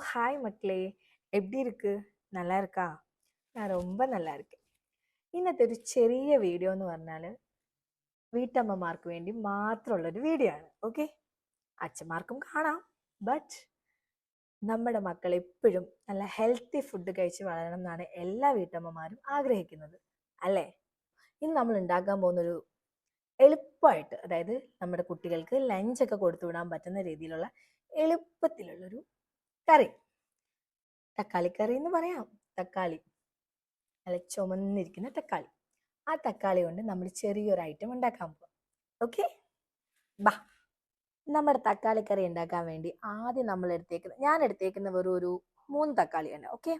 Hi மக்களே எப்படி இருக்கு நல்லா இருக்கா நான் ரொம்ப நல்லா இருக்கேன் ഇന്നത്തെ ഒരു ചെറിയ വീഡിയോ എന്ന് പറഞ്ഞാൽ വീട്ടമ്മമാർക്ക് വേണ്ടി മാത്രമുള്ളൊരു വീഡിയോ ആണ് ഓക്കെ അച്ഛന്മാർക്കും കാണാം ബട്ട് നമ്മുടെ മക്കൾ എപ്പോഴും നല്ല ഹെൽത്തി ഫുഡ് കഴിച്ച് വളരണം എന്നാണ് എല്ലാ വീട്ടമ്മമാരും ആഗ്രഹിക്കുന്നത് അല്ലേ ഇന്ന് നമ്മൾ ഉണ്ടാക്കാൻ പോകുന്നൊരു എളുപ്പമായിട്ട് അതായത് നമ്മുടെ കുട്ടികൾക്ക് ലഞ്ചൊക്കെ കൊടുത്തു വിടാൻ പറ്റുന്ന രീതിയിലുള്ള എളുപ്പത്തിലുള്ളൊരു കറി തക്കാളിക്കറി എന്ന് പറയാം. തക്കാളി. നല്ല ചുമന്നിരിക്കുന്ന തക്കാളി. ആ തക്കാളി കൊണ്ട് നമ്മൾ ചെറിയൊരു ഐറ്റം ഉണ്ടാക്കാൻ പോകാം ഓക്കെ ബാ. നമ്മുടെ തക്കാളിക്കറി ഉണ്ടാക്കാൻ വേണ്ടി ആദ്യം നമ്മൾ എടുത്തേക്കുന്ന ഞാൻ എടുത്തേക്കുന്ന വെറും ഒരു മൂന്ന് തക്കാളി തക്കാളിയാണ് ഓക്കെ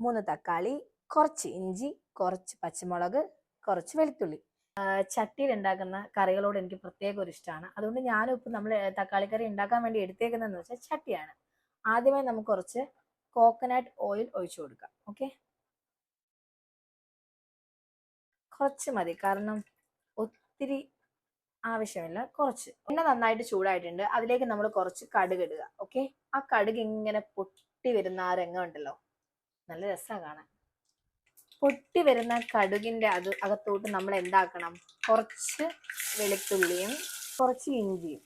മൂന്ന് തക്കാളി കുറച്ച് ഇഞ്ചി കുറച്ച് പച്ചമുളക് കുറച്ച് വെളുത്തുള്ളി. ചട്ടിയിൽ ഉണ്ടാക്കുന്ന കറികളോട് എനിക്ക് പ്രത്യേക ഒരു ഇഷ്ടമാണ്. അതുകൊണ്ട് ഞാനും ഇപ്പം നമ്മൾ തക്കാളിക്കറി ഉണ്ടാക്കാൻ വേണ്ടി എടുത്തേക്കുന്നതെന്ന് വെച്ചാൽ ചട്ടിയാണ്. ആദ്യമായി നമുക്ക് കുറച്ച് കോക്കനട്ട് ഓയിൽ ഒഴിച്ചു കൊടുക്കാം. ഓക്കെ കുറച്ച് മതി. കാരണം ഒത്തിരി ആവശ്യമില്ല. കുറച്ച്. എണ്ണ നന്നായിട്ട് ചൂടായിട്ടുണ്ട്. അതിലേക്ക് നമ്മൾ കുറച്ച് കടുക് ഇടുക. ഓക്കെ ആ കടുക് ഇങ്ങനെ പൊട്ടി വരുന്ന ആ രംഗം ഉണ്ടല്ലോ? നല്ല രസമാണ് കാണാൻ. പൊട്ടി വരുന്ന കടുകിന്റെ അത് അകത്തോട്ട് നമ്മൾ എന്താക്കണം കുറച്ച് വെളുത്തുള്ളിയും കുറച്ച് ഇഞ്ചിയും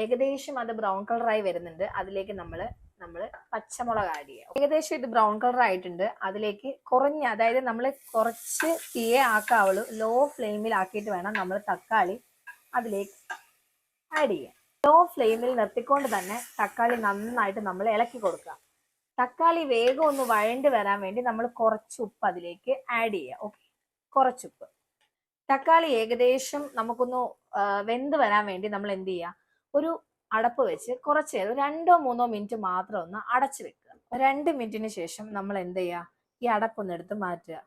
ഏകദേശം അത് ബ്രൗൺ കളറായി വരുന്നുണ്ട്. അതിലേക്ക് നമ്മൾ നമ്മൾ പച്ചമുളക് ആഡ് ചെയ്യുക ഏകദേശം ഇത് ബ്രൗൺ കളർ ആയിട്ടുണ്ട് അതിലേക്ക് കുറഞ്ഞ അതായത് നമ്മൾ കുറച്ച് തീയെ ആക്കാവുള്ളൂ ലോ ഫ്ലെയിമിൽ ആക്കിയിട്ട് വേണം നമ്മൾ തക്കാളി അതിലേക്ക് ആഡ് ചെയ്യാം ലോ ഫ്ലെയിമിൽ നിർത്തിക്കൊണ്ട് തന്നെ തക്കാളി നന്നായിട്ട് നമ്മൾ ഇളക്കി കൊടുക്കുക. തക്കാളി വേഗം ഒന്ന് വഴണ്ട് വരാൻ വേണ്ടി നമ്മൾ കുറച്ച് ഉപ്പ് അതിലേക്ക് ആഡ് ചെയ്യുക ഓക്കെ കുറച്ചുപ്പ് തക്കാളി ഏകദേശം നമുക്കൊന്ന് വെന്ത് വരാൻ വേണ്ടി നമ്മൾ എന്ത് ചെയ്യുക ഒരു അടപ്പ് വെച്ച് കുറച്ച് നേരം രണ്ടോ മൂന്നോ മിനിറ്റ് മാത്രം ഒന്ന് അടച്ചു വെക്കുക. രണ്ട് മിനിറ്റിന് ശേഷം നമ്മൾ എന്ത് ചെയ്യുക? ഈ അടപ്പൊന്ന് എടുത്ത് മാറ്റുക.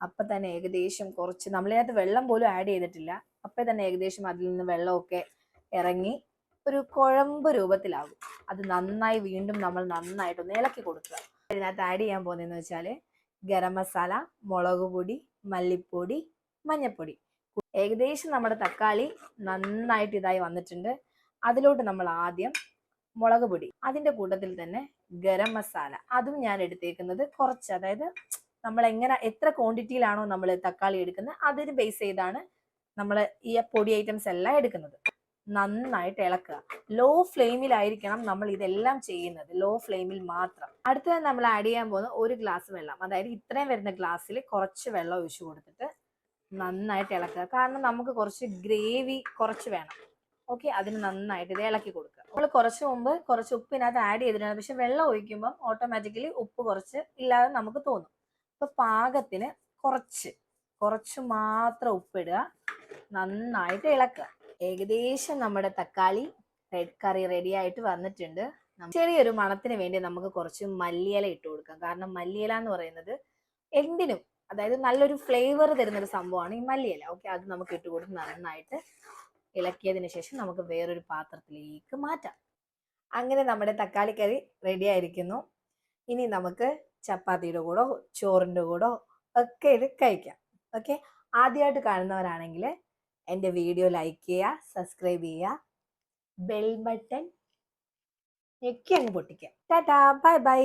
അപ്പൊ തന്നെ ഏകദേശം കുറച്ച് നമ്മളിനകത്ത് വെള്ളം പോലും ആഡ് ചെയ്തിട്ടില്ല. അപ്പൊ തന്നെ ഏകദേശം അതിൽ നിന്ന് വെള്ളമൊക്കെ ഇറങ്ങി ഒരു കുഴമ്പ് രൂപത്തിലാകും. അത് നന്നായി വീണ്ടും നമ്മൾ നന്നായിട്ടൊന്ന് ഇളക്കി കൊടുക്കുക. ഇതിനകത്ത് ആഡ് ചെയ്യാൻ പോകുന്നതെന്ന് വെച്ചാൽ ഗരം മസാല മുളക് പൊടി മല്ലിപ്പൊടി മഞ്ഞപ്പൊടി. ഏകദേശം നമ്മുടെ തക്കാളി നന്നായിട്ട് ഇതായി വന്നിട്ടുണ്ട്. അതിലോട്ട് നമ്മൾ ആദ്യം മുളക് പൊടി അതിന്റെ കൂട്ടത്തിൽ തന്നെ ഗരം മസാല. അതും ഞാൻ എടുത്തേക്കുന്നത് കുറച്ച് അതായത് നമ്മൾ എങ്ങനെ എത്ര ക്വാണ്ടിറ്റിയിലാണോ നമ്മൾ തക്കാളി എടുക്കുന്നത് അതിന് ബേസ് ചെയ്താണ് നമ്മൾ ഈ പൊടി ഐറ്റംസ് എല്ലാം എടുക്കുന്നത്. നന്നായിട്ട് ഇളക്കുക. ലോ ഫ്ലെയിമിലായിരിക്കണം നമ്മൾ ഇതെല്ലാം ചെയ്യുന്നത്. ലോ ഫ്ലെയിമിൽ മാത്രം. അടുത്തത് നമ്മൾ ആഡ് ചെയ്യാൻ പോകുന്ന ഒരു ഗ്ലാസ് വെള്ളം. അതായത് ഇത്രയും വരുന്ന ഗ്ലാസ്സിൽ കുറച്ച് വെള്ളം ഒഴിച്ചു കൊടുത്തിട്ട് നന്നായിട്ട് ഇളക്കുക. കാരണം നമുക്ക് കുറച്ച് ഗ്രേവി കുറച്ച് വേണം. ഓക്കെ അതിന് നന്നായിട്ട് ഇത് ഇളക്കി കൊടുക്കുക. നമ്മൾ കുറച്ച് മുമ്പ് കുറച്ച് ഉപ്പിനകത്ത് ആഡ് ചെയ്തിട്ടുണ്ട്. പക്ഷെ വെള്ളം ഒഴിക്കുമ്പോൾ ഓട്ടോമാറ്റിക്കലി ഉപ്പ് കുറച്ച് ഇല്ലാതെ നമുക്ക് തോന്നും. അപ്പൊ പാകത്തിന് കുറച്ച് കുറച്ച് മാത്രം ഉപ്പിടുക. നന്നായിട്ട് ഇളക്കുക. ഏകദേശം നമ്മുടെ തക്കാളി റെഡ് കറി റെഡി ആയിട്ട് വന്നിട്ടുണ്ട്. ചെറിയൊരു മണത്തിന് വേണ്ടി നമുക്ക് കുറച്ച് മല്ലിയില ഇട്ട് കൊടുക്കാം. കാരണം മല്ലിയില എന്ന് പറയുന്നത് എന്തിനും അതായത് നല്ലൊരു ഫ്ലേവർ തരുന്ന ഒരു സംഭവമാണ് ഈ മല്ലിയില. ഓക്കെ അത് നമുക്ക് ഇട്ട് കൊടുത്ത് നന്നായിട്ട് ഇളക്കിയതിന് ശേഷം നമുക്ക് വേറൊരു പാത്രത്തിലേക്ക് മാറ്റാം. അങ്ങനെ നമ്മുടെ തക്കാളി കറി റെഡി ആയിരിക്കുന്നു. ഇനി നമുക്ക് ചപ്പാത്തിയുടെ കൂടോ ചോറിന്റെ കൂടോ ഒക്കെ ഇത് കഴിക്കാം. ഓക്കെ ആദ്യമായിട്ട് കാണുന്നവരാണെങ്കിൽ എന്റെ വീഡിയോ ലൈക്ക് ചെയ്യുക സബ്സ്ക്രൈബ് ചെയ്യുക ബെൽ ബട്ടൺ ഞെക്കി അങ്ങ് പൊട്ടിക്കുക. Tata bye bye